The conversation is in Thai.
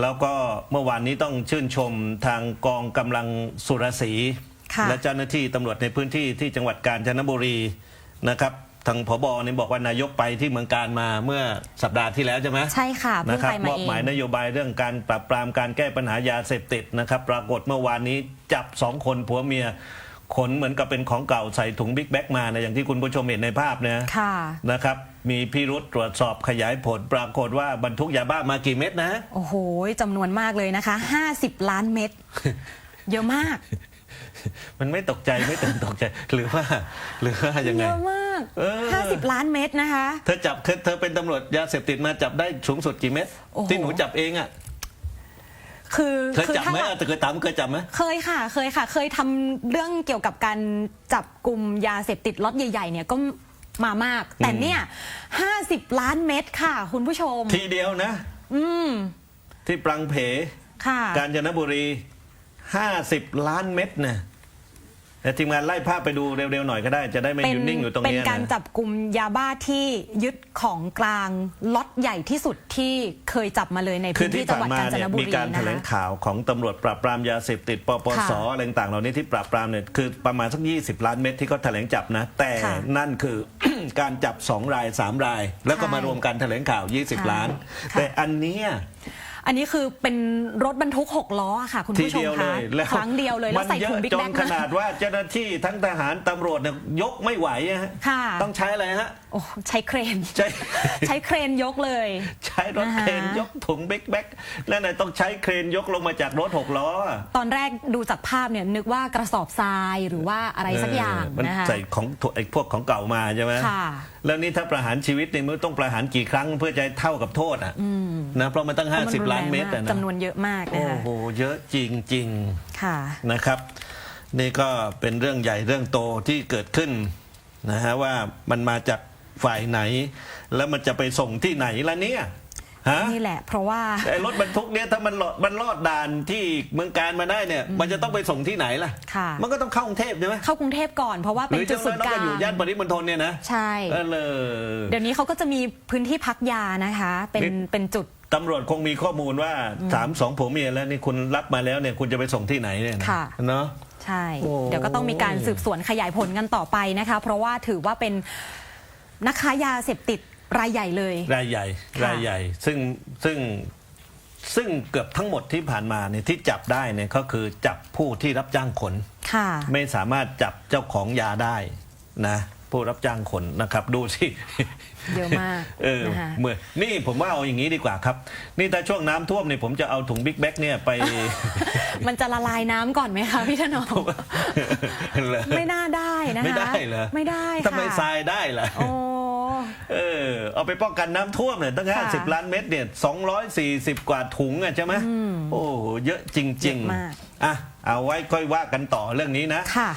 แล้วก็เมื่อวานนี้ต้องชื่นชมทางกองกำลังสุรศรีค่ะและเจ้าหน้าที่ตำรวจในพื้นที่ที่จังหวัดกาญจนบุรีนะครับทางผบเนี่ยบอกว่านายกไปที่เมืองการมาเมื่อสัปดาห์ที่แล้วใช่ไหมใช่ค่ะเพิ่นะงครับไปมามอบเอหมายงนโยบายเรื่องการปราบปรามการแก้ปัญหายาเสพติดนะครับ ปรากฏเมื่อวานนี้จับสองคนผัวเมีย ขนเหมือนกับเป็นของเก่าใส่ถุงบิ๊กแบ็กมานะอย่างที่คุณผู้ชมเห็นในภาพเนี่ยค่ะ นะครับ มีพิรุษตรวจสอบขยายผลปรากฏว่าบรรทุกยาบ้ามากี่เม็ดนะ โอ้โหจำนวนมากเลยนะคะ 50 ล้านเม็ด เยอะมาก มันไม่ตกใจไม่ตื่นตกใจ หรือว่า หรือว่ายังไง เยอะมาก เออ 50 ล้านเม็ดนะคะ เธอจับเธอเธอเป็นตำรวจยาเสพติดมาจับได้สูงสุดกี่เม็ดโอ้โห ที่หนูจับเองอะ คือเคยคืจับถ้าไหมเราอะเคยตามเคยจับไหมเคยค่ะ เคยค่ะ เคยทำเรื่องเกี่ยวกับการจับกลุ่มยาเสพติดล็อตใหญ่ ๆ เนี่ยก็มามาก แต่เนี่ย50ล้านเม็ดค่ะ คุณผู้ชม ทีเดียวนะ อืมที่ปรังเพ ค่ะ กาญจนบุรี 50 ล้านเม็ดนะ แต่ทีมงานไล่ภาพไปดูเร็วๆหน่อยก็ได้ จะได้ไม่หยุดนิ่งอยู่ตรงเป็นนี้การนะ จับกลุ่มยาบ้าที่ยึดของกลางล็อตใหญ่ที่สุดที่เคยจับมาเลยในคืพื้อนที่ที่จังผ่านหวัดมากาญจเนี่ยนบุมีรีการแถนะลงคะ ข่าวของตำรวจปราบปรามยาเสพติดปปสค่ะอะไรต่างๆเหล่านี้ที่ปราบปรามเนี่ยคือประมาณสัก20 ล้านเม็ดที่เขาแถลงจับนะ แต่ค่ะนั่นคือ การจับ 2 ราย 3 ราย แล้วก็ใช่มารวมกันแถลงข่าว20 ล้าน ค่ะ แต่อันเนี้ย อันนี้คือเป็นรถบรรทุก 6 ล้ออะค่ะ คุณทีผู้ชมเดียวเลคะยแล้วครั้งเดียวเลยแล้วใส่ถุงบิ๊กจแบ็นกขนาดว่าเจ้าหน้าที่ทั้งทหารตำรวจเนี่ยยกไม่ไหวอะฮะค่ะต้องใช้อะไรฮะโอ้ใช้เครน ใช้ใช้เครนยกเลย ใช้รถนะคะเครนยกถุงบิ๊กแบ็กนั่นน่ะต้องใช้เครนยกลงมาจากรถหกล้ออะตอนแรกดูจากภาพเนี่ยนึกว่ากระสอบทรายหรือว่าอะไรสักอย่างเมันนะคะใส่ของถูกไอ้พวกของเก่ามาใช่ไหมค่ะ แล้วนี่ถ้าประหารชีวิตนี่มันต้องประหารกี่ครั้งเพื่อจะให้เท่ากับโทษอะนะเพราะมันตั้งเพราะมันรุน50แรล้านงเมตรมากอะนะจำนวนเยอะมากนะโอ้คะโหเยอะจริงค่ะๆนะครับ นี่ก็เป็นเรื่องใหญ่เรื่องโตที่เกิดขึ้นนะฮะว่ามันมาจากฝ่ายไหน แล้วมันจะไปส่งที่ไหนล่ะเนี่ย ฮะ นี่แหละ เพราะว่า ไอ้รถบรรทุกเนี่ยถ้ามันหลอดมันลอดด่านที่เมืองการมาได้เนี่ย มันจะต้องไปส่งที่ไหนล่ะ ค่ะ มันก็ต้องเข้ากรุงเทพใช่ไหมเข้ากรุงเทพก่อนเพราะว่าหเป็นรือจุดจะศูนย์น้อกงลาก็งอยู่ย่านปริมณฑลเนี่ยนะใช่ เออเลย เดี๋ยวนี้เขาก็จะมีพื้นที่พักยานะคะ เป็นนี่ เป็นจุด ตำรวจคงมีข้อมูลว่าสามสองผัวเมียแล้วนี่คุณรับมาแล้วเนี่ยคุณจะไปส่งที่ไหนเนี่ยนะค่ะ เนาะ ใช่ โอ้ เดี๋ยวก็ต้องมีการสืบสวนขยายผลกันต่อไปนะคะ เพราะว่าถือว่าเป็นนักค้ายาเสพติด รายใหญ่เลย รายใหญ่ค่ะรายใหญ่ ซึ่งซึ่งซึ่งเกือบทั้งหมดที่ผ่านมาเนี่ยที่จับได้เนี่ยก็คือจับผู้ที่รับจ้างขน ค่ะ ไม่สามารถจับเจ้าของยาได้นะ ผู้รับจ้างขนนะครับ ดูสิเยอะมากเออนะคะเมื่อนี่ผมว่าเอาอย่างนี้ดีกว่าครับ นี่ถ้าช่วงน้ำท่วมเนี่ยผมจะเอาถุงบิ๊กแบ็กเนี่ยไป มันจะละลายน้ำก่อนไหมคะพี่ถนอมเหรอไม่น่าได้นะคะไม่ได้เหรอไม่ได้ค่ะทำไมทรายได้ล่ะ โอ้ เออเอาไปป้องกันน้ำท่วมเนี่ยตั้งค่ะห้าสิบล้านเม็ดเนี่ยสองร้อยสี่สิบกว่าถุงอะใช่ไหมโอ้โหเยอะจริงเยอะมากๆอะ เอาไว้ค่อยว่ากันต่อเรื่องนี้นะค่ะ